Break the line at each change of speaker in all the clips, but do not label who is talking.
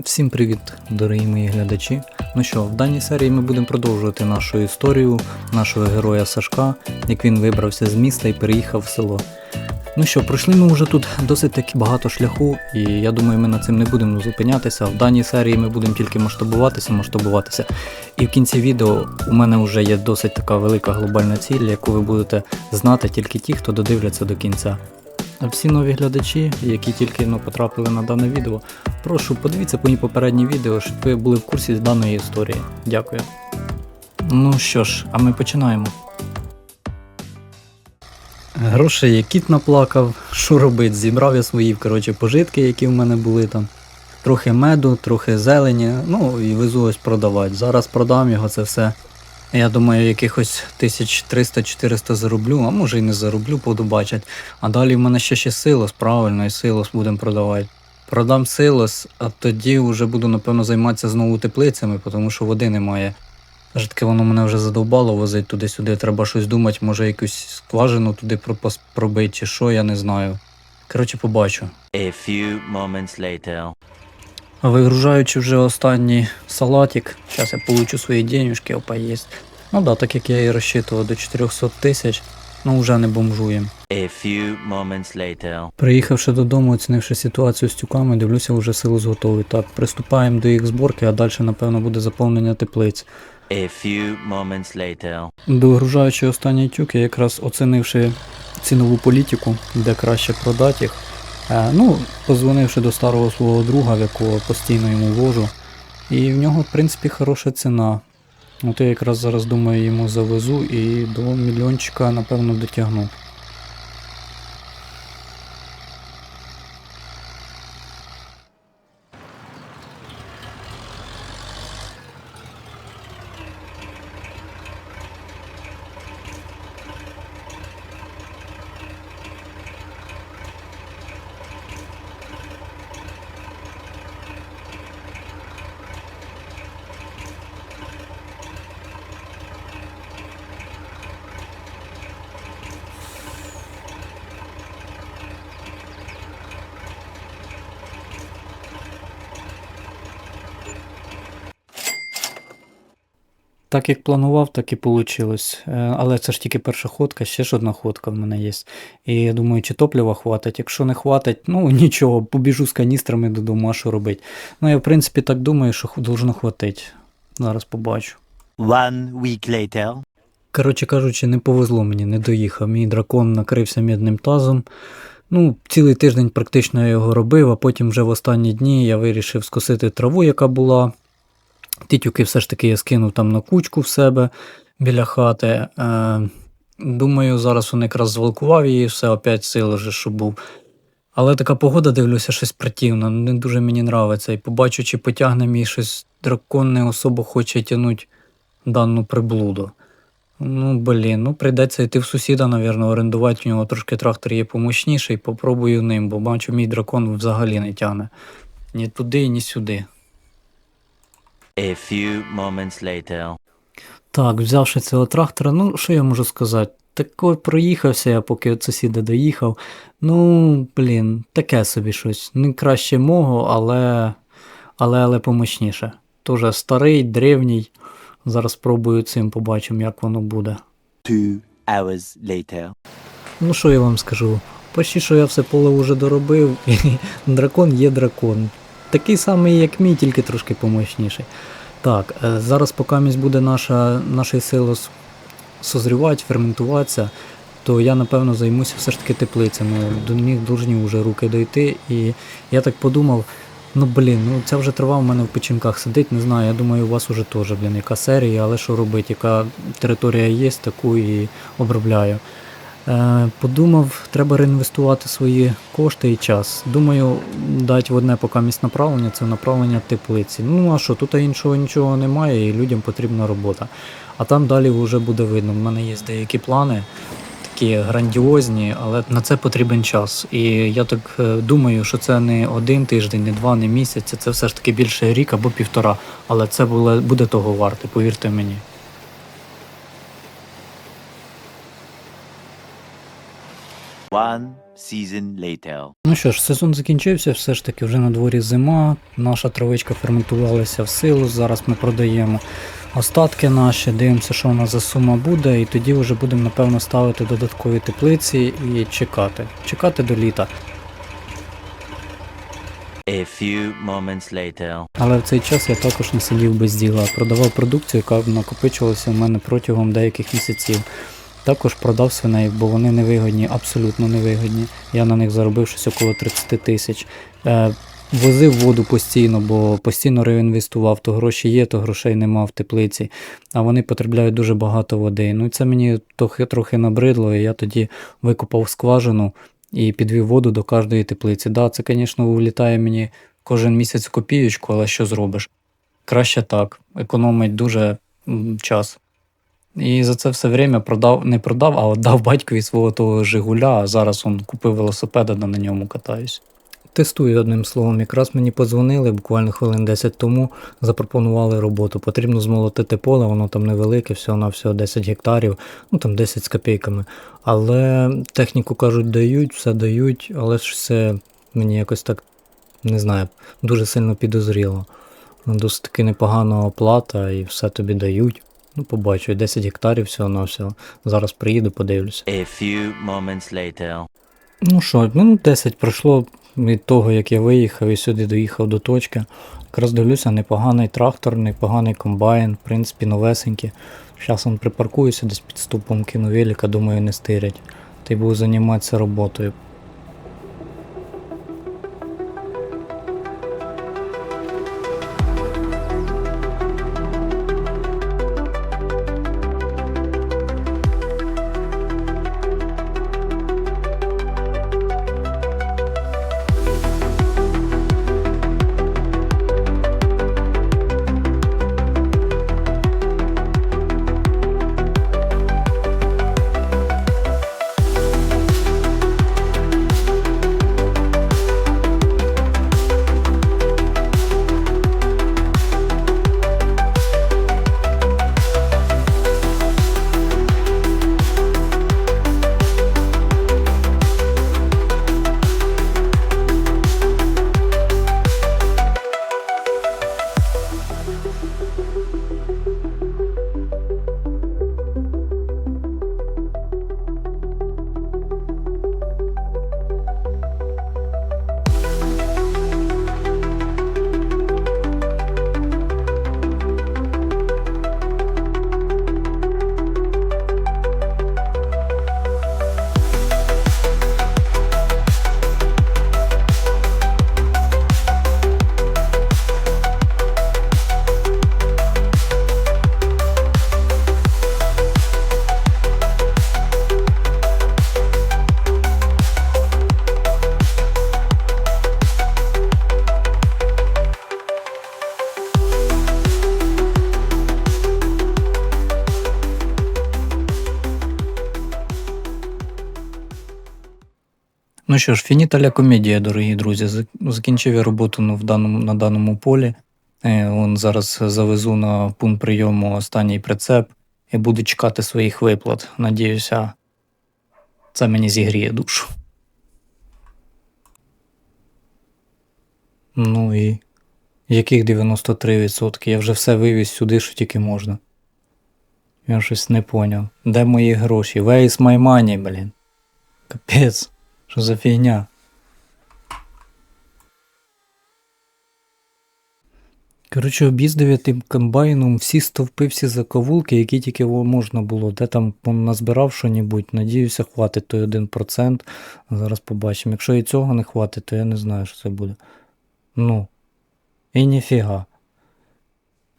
Всім привіт, дорогі мої глядачі. Ну що, в даній серії ми будемо продовжувати нашу історію нашого героя Сашка, як він вибрався з міста і переїхав в село. Ну що, пройшли ми вже тут досить таки багато шляху, і я думаю, ми на цим не будемо зупинятися. В даній серії ми будемо тільки масштабуватися, масштабуватися. І в кінці відео у мене вже є досить така велика глобальна ціль, яку ви будете знати тільки ті, хто додивляться до кінця. Всі нові глядачі, які тільки ну, потрапили на дане відео, прошу подивіться мої попередні відео, щоб ви були в курсі даної історії. Дякую. Ну що ж, а ми починаємо. Грошей як кіт наплакав, що робить? Зібрав я свої коротше, пожитки, які в мене були там. Трохи меду, трохи зелені, ну і везу ось продавати. Зараз продам його це все. Я думаю, якихось 1300-400 зароблю, а може і не зароблю, буду бачити. А далі в мене ще ще силос, правильно, і силос будемо продавати. Продам силос, а тоді вже буду, напевно, займатися знову теплицями, тому що води немає. Аж таке воно мене вже задовбало возить туди-сюди. Треба щось думати, може якусь скважину туди пробити, чи що, я не знаю. Коротше, побачу.
A few moments later.
Вигружаючи вже останній салатик, зараз я получу свої денежки, опа єсть. Ну да, так як я і розчитував до 400 тисяч, ну вже не бомжуємо.
A few moments later.
Приїхавши додому, оцінивши ситуацію з тюками, дивлюся, вже силос готовий. Так, приступаємо до їх зборки, а далі, напевно, буде заповнення теплиць.
A few moments later.
Догружаючи останній тюк, я якраз оцінивши цінову політику, де краще продати їх. Е, ну, позвонивши до старого свого друга, в якого постійно йому вожу. І в нього, в принципі, хороша ціна. От я якраз зараз думаю, йому завезу і до мільйончика, напевно, дотягну. Так як планував, так і вийшло. Але це ж тільки перша ходка, ще ж одна ходка в мене є. І я думаю, чи топлива хватить. Якщо не хватить, ну нічого, побіжу з каністрами додому, а що робить. Ну я в принципі так думаю, що должно хватити. Зараз побачу.
One week later.
Коротше кажучи, не повезло мені, не доїхав. Мій дракон накрився мідним тазом. Ну, цілий тиждень практично я його робив, а потім вже в останні дні я вирішив скосити траву, яка була. Ті тюки все ж таки я скинув там на кучку в себе біля хати. Е, думаю, зараз він якраз звалкував її, все опять сили вже, що був. Але така погода, дивлюся, щось противна, не дуже мені нравиться. І побачу, чи потягне мій щось дракон не особо хоче тягнути дану приблуду. Ну, блін, ну прийдеться йти в сусіда, напевно, орендувати. У нього трошки трактор є помощніший, попробую ним, бо бачу, мій дракон взагалі не тягне. Ні туди, ні сюди.
A few moments later.
Так, взявши цього трактора, ну що я можу сказати? Тако проїхався я, поки від сусіда доїхав. Ну, блін, таке собі щось. Не краще мого, але але, але помощніше. Тоже старий, древній. Зараз спробую цим, побачимо, як воно буде.
Two hours later.
Ну що я вам скажу? Почти що я все поле вже доробив, і дракон є дракон. Такий самий, як мій, тільки трошки помощніший. Так, е, зараз поки буде наша, наш силос созрівати, ферментуватися, то я напевно займуся все ж таки теплицями. До них повинні вже руки дойти. І я так подумав, ну блін, ну ця вже трава в мене в печінках сидить, не знаю. Я думаю, у вас уже теж, блін, яка серія, але що робити, яка територія є, таку і обробляю. Е, Подумав, треба реінвестувати свої кошти і час. Думаю, дати в одне поки місць направлення це направлення теплиці. Ну а що, тут іншого нічого немає, і людям потрібна робота. А там далі вже буде видно. У мене є деякі плани, такі грандіозні, але на це потрібен час. І я так е, думаю, що це не один тиждень, не два, не місяць, це все ж таки більше рік або півтора. Але це буде, буде того варте, повірте мені.
One season later.
Ну що ж, сезон закінчився, все ж таки вже на дворі зима. Наша травичка ферментувалася в силу. Зараз ми продаємо остатки наші, дивимося, що у нас за сума буде, і тоді вже будемо напевно ставити додаткові теплиці і чекати. Чекати до літа.
A few moments later.
Але в цей час я також не сидів без діла, продавав продукцію, яка накопичувалася в мене протягом деяких місяців. Також продав свиней, бо вони невигодні, абсолютно невигодні. Я на них заробив щось около 30 тисяч. Е, возив воду постійно, бо постійно реінвестував, то гроші є, то грошей нема в теплиці, а вони потребляють дуже багато води. Ну і це мені трохи, трохи набридло, і я тоді викопав скважину і підвів воду до кожної теплиці. Да, це, звісно, влітає мені кожен місяць копієчку, але що зробиш? Краще так, економить дуже час. І за це все время продав, не продав, а віддав батькові свого того Жигуля, а зараз он купив велосипеда, да на ньому катаюсь. Тестую одним словом. Якраз мені подзвонили буквально хвилин 10 тому, запропонували роботу. Потрібно змолотити поле, воно там невелике, всього на всього 10 гектарів, ну там 10 з копійками. Але техніку кажуть, дають, все дають, але ж це мені якось так не знаю, дуже сильно підозріло. Досить таки непогана оплата і все тобі дають. Ну, побачу, 10 гектарів всього на всього. Зараз приїду, подивлюся.
A few moments later.
Ну що, минут 10 пройшло від того, як я виїхав і сюди доїхав до точки. Якраз дивлюся, непоганий трактор, непоганий комбайн, в принципі, новесенький. Зараз он припаркуюся десь під ступом, кину велика, думаю, не стирять. Й буду займатися роботою. Ну що ж, фініталя комедія, дорогі друзі. Закінчив я роботу ну, в даному, на даному полі. Е, он зараз завезу на пункт прийому останній прицеп і буду чекати своїх виплат. Надіюся, це мені зігріє душу. Ну і яких 93%? Я вже все вивіз сюди, що тільки можна. Я щось не поняв. Де мої гроші? Where is my money, блін? Капець. Що за фігня? Коротше, об'їздив тим комбайном всі стовпи, всі заковулки, які тільки можна було. Де там назбирав що-небудь. Надіюся, хватить той 1%. Зараз побачимо. Якщо і цього не хватить, то я не знаю, що це буде. Ну. І ніфіга.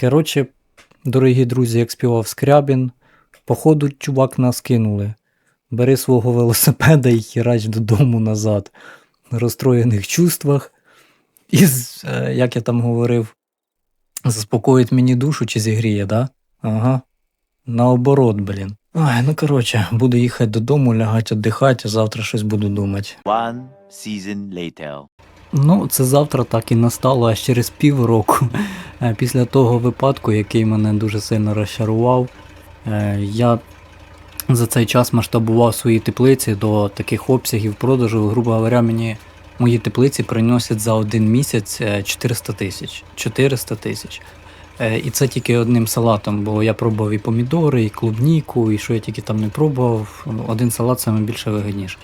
Коротше, дорогі друзі, як співав Скрябін, походу, чувак нас кинули. Бери свого велосипеда і хірач додому назад. В розстроєних чувствах. І, е, як я там говорив, заспокоїть мені душу чи зігріє, да? Ага. Наоборот, блін. Ой, ну коротше, буду їхати додому, лягати віддихати, а завтра щось буду думати.
One season later.
Ну, це завтра так і настало аж через півроку. Е, Після того випадку, який мене дуже сильно розчарував, е, я за цей час масштабував свої теплиці до таких обсягів продажу. Грубо говоря, мені мої теплиці приносять за один місяць е, 400 тисяч. 400 тисяч. Е, І це тільки одним салатом, бо я пробував і помідори, і клубніку, і що я тільки там не пробував. Ну, Один салат саме більше вигідніше.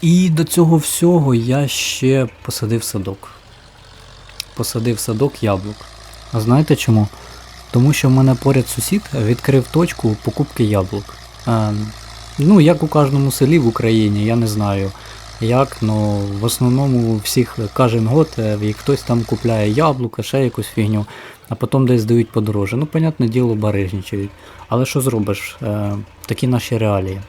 І до цього всього я ще посадив садок. Посадив садок яблук. А знаєте чому? Тому що в мене поряд сусід відкрив точку покупки яблук. Е, ну, як у кожному селі в Україні, я не знаю як, але в основному всіх кожен год е, і хтось там купляє яблука, ще якусь фігню, а потім десь дають подороже. Ну, понятне діло, барижничають. Але що зробиш? Е, такі наші реалії.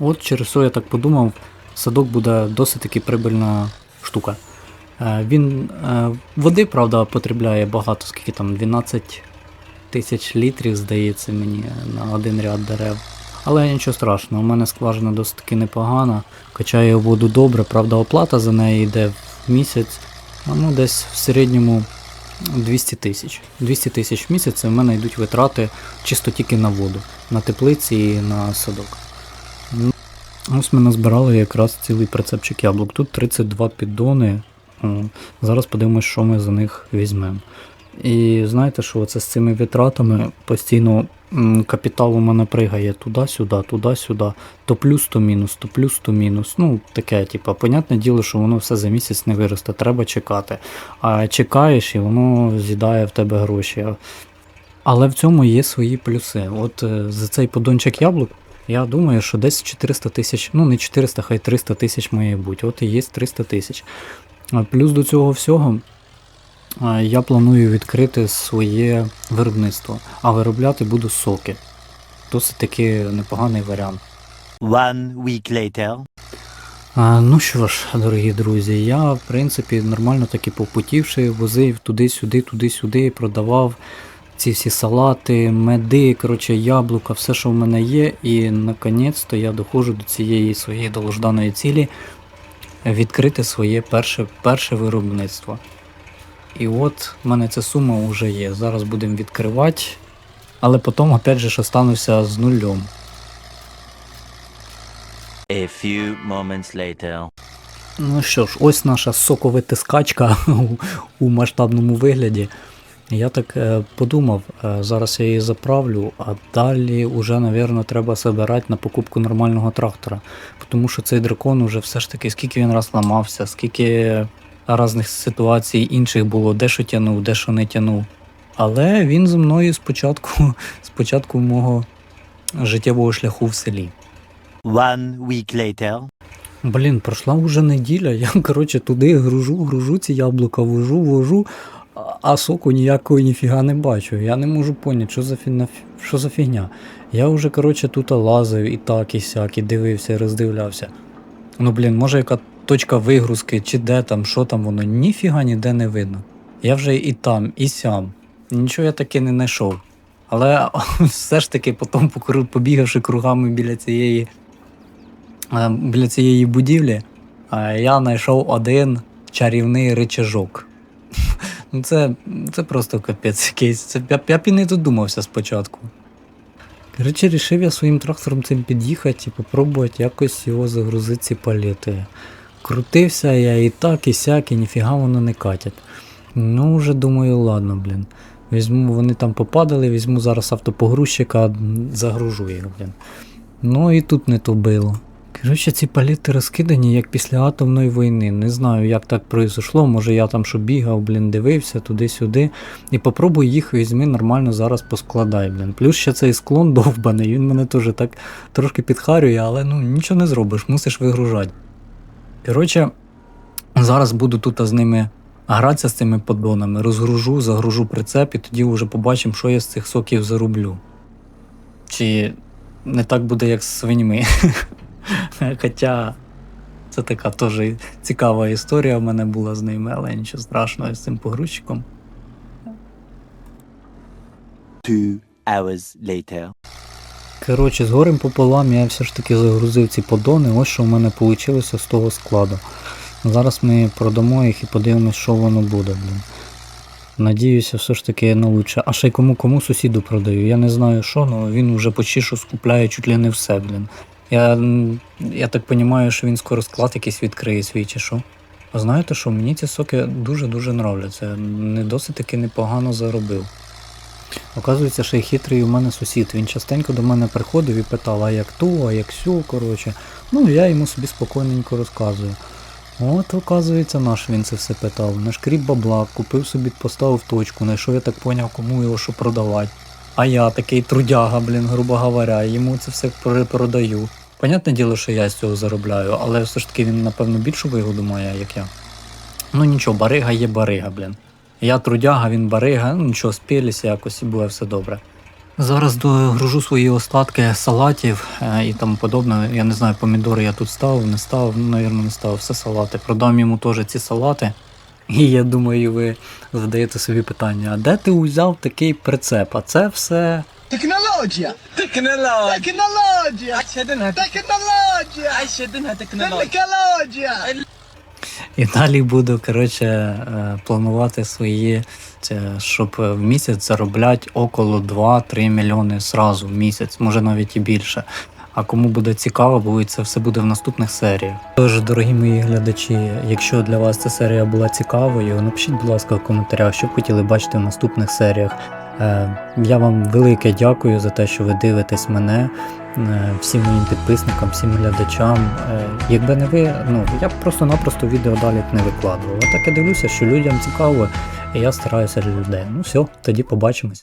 От через що я так подумав, садок буде досить таки прибильна штука. Е, Він води, правда, потребляє багато, скільки там 12 тисяч літрів, здається мені, на один ряд дерев. Але нічого страшного, у мене скважина досить таки непогана, качає воду добре, правда, оплата за неї йде в місяць, ну десь в середньому 200 тисяч. 200 тисяч в місяць в мене йдуть витрати чисто тільки на воду, на теплиці і на садок. Ну, Ось ми назбирали якраз цілий прицепчик яблук. Тут 32 піддони. Зараз подивимось, що ми за них візьмемо. І знаєте, що це з цими витратами постійно капітал у мене пригає туди-сюди, туди-сюди, то плюс, то мінус, то плюс, то мінус. Ну, таке, типа, понятне діло, що воно все за місяць не виросте, треба чекати. А чекаєш і воно з'їдає в тебе гроші. Але в цьому є свої плюси. От е, за цей подончик яблук, я думаю, що десь 400 тисяч, ну не 400, хай 300 тисяч має бути. От і є 300 тисяч. Плюс до цього всього я планую відкрити своє виробництво, а виробляти буду соки. Досить таки непоганий варіант.
One week later.
А, ну що ж, дорогі друзі, я в принципі нормально таки попутівши, возив туди-сюди, туди-сюди, продавав ці всі салати, меди, коротше, яблука, все, що в мене є, і наконець-то я доходжу до цієї своєї довжданої цілі відкрити своє перше, перше виробництво. І от в мене ця сума вже є. Зараз будемо відкривати, але потім, опять же, остануся з нульом.
A few moments later.
Ну що ж, ось наша соковитискачка у, у масштабному вигляді. Я так е, подумав, е, зараз я її заправлю, а далі вже, напевно, треба збирати на покупку нормального трактора. Тому що цей дракон уже все ж таки, скільки він раз ламався, скільки різних ситуацій інших було, де що тянув, де що не тянув. Але він зі мною спочатку, спочатку мого життєвого шляху в селі.
One week later.
Блін, пройшла вже неділя, я коротше туди гружу, гружу ці яблука, вожу, вожу, а- соку ніякого ніфіга не бачу. Я не можу поняти, що за фігня, що за фігня. Я вже коротше тут лазив і так, і сяк, і дивився, і роздивлявся. Ну блін, може яка точка вигрузки, чи де там, що там воно, ніфіга ніде не видно. Я вже і там, і сям. Нічого я таки не знайшов. Але все ж таки потім побігавши кругами біля цієї е, біля цієї будівлі е, я знайшов один чарівний речажок. Ну це, це просто капець якийсь. Це, я, я б і не додумався спочатку. Коротше, рішив я своїм трактором цим під'їхати і попробувати якось його загрузити ці палети. Крутився я і так, і сяк, і ніфіга воно не катять. Ну, вже думаю, ладно, блін. Візьму, вони там попадали, візьму зараз автопогрузчика, загружу їх, блін. Ну і тут не то било. Коротше, ці паліти розкидані як після атомної війни. Не знаю, як так произошло. Може я там що бігав, блін, дивився туди-сюди. І попробуй їх візьми нормально зараз поскладай, блін. Плюс ще цей склон довбаний, він мене теж так трошки підхарює, але ну нічого не зробиш, мусиш вигружати. Коротше, зараз буду тут з ними гратися з цими поддонами, розгружу, загружу прицеп і тоді вже побачимо, що я з цих соків зароблю. Чи не так буде, як з свиньми. Хоча це така теж цікава історія в мене була з ними, але нічого страшного з цим погрузчиком.
Two hours later.
Коротше, з горем пополам я все ж таки загрузив ці подони. Ось що в мене вийшло з того складу. Зараз ми продамо їх і подивимось, що воно буде, блін. Надіюся, все ж таки на лучше. А ще й кому кому сусіду продаю. Я не знаю що, але він вже почти що скупляє чуть ли не все, блін. Я, я так розумію, що він скоро склад якийсь відкриє свій чи що. А знаєте що, мені ці соки дуже-дуже нравляться. Не досить таки непогано заробив. Оказується, що й хитрий у мене сусід. Він частенько до мене приходив і питав, а як то, а як сю, коротше. Ну, я йому собі спокійненько розказую. От, оказується, наш він це все питав. Нашкріб бабла, купив собі, поставив точку, знайшов, я так поняв, кому його що продавати. А я такий трудяга, блін, грубо говоря, йому це все перепродаю. Понятне діло, що я з цього заробляю, але все ж таки він, напевно, більшу вигоду має, як я. Ну нічого, барига є барига, блін. Я трудяга, він барига, ну нічого, спілися якось і буде все добре. Зараз догружу свої остатки салатів е, і тому подобне. Я не знаю, помідори я тут ставив, не ставив, ну, навірно, не ставив, все салати. Продам йому теж ці салати. І я думаю, ви задаєте собі питання: а де ти узяв такий прицеп? А це все.
Технологія!
Технологія!
Технологія! Технологія!
Технологія!
Технологія!
І далі буду коротше, е, планувати свої, щоб в місяць заробляти около 2-3 мільйони зразу в місяць, може навіть і більше. А кому буде цікаво, бо це все буде в наступних серіях. Тож, дорогі мої глядачі, якщо для вас ця серія була цікавою, напишіть, будь ласка, в коментарях, що б хотіли бачити в наступних серіях. Е, Я вам велике дякую за те, що ви дивитесь мене, е, всім моїм підписникам, всім глядачам. Е, Якби не ви, ну я б просто-напросто відео далі не викладував. А так я дивлюся, що людям цікаво, і я стараюся для людей. Ну все, тоді побачимось.